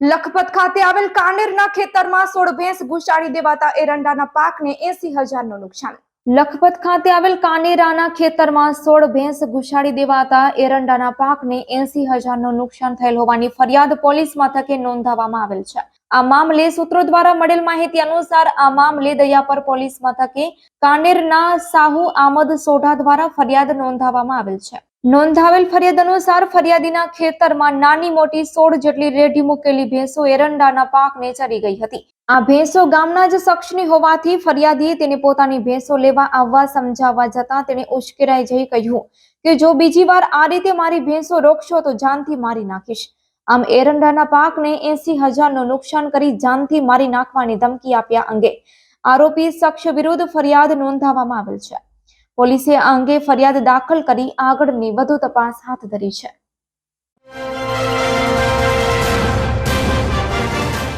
લખપત ખાતે આવેલ કાનેરના ખેતરમાં સોળ ભેંસ ઘુસાડી દેવાતા એરંડાના પાકને એસી હજારનું નુકસાન. લખપત ખાતે આવેલ કાનેરાના ખેતરમાં સોળ ભેંસ ઘુસાડી દેવાતા એરંડાના પાકને એસી હજારનું નુકસાન થયેલ હોવાની ફરિયાદ પોલીસ મથકે નોંધાવવામાં આવેલ છે. આ મામલે સૂત્રો દ્વારા મળેલ માહિતી અનુસાર આ મામલે દયાપર પોલીસ મથકે કાનેરના સાહુ આમદ સોઢા દ્વારા ફરિયાદ નોંધાવવામાં આવેલ છે. નોંધાવેલ ફરિયાદ અનુસાર ફરિયાદીના ખેતરમાં નાની મોટી સોળ જેટલી રેઢી મૂકેલી ભેંસો એરંડાના પાકને ચરી ગઈ હતી. આ ભેંસો ગામના જ શખ્સની હોવાથી ફરિયાદીએ તેને પોતાની ભેંસો લેવા આવવા સમજાવવા જતા તેણે ઉશ્કેરાઈ જઈ કહ્યું કે જો બીજી વાર આ રીતે મારી ભેંસો રોકશો તો જાનથી મારી નાખીશ. આમ એરંડાના પાકને એસી હજારનું નુકસાન કરી જાનથી મારી નાખવાની ધમકી આપ્યા અંગે આરોપી શખ્સ વિરુદ્ધ ફરિયાદ નોંધાવવામાં આવેલ છે. પોલીસે આ અંગે ફરિયાદ દાખલ કરી આગળની વધુ તપાસ હાથ ધરી છે.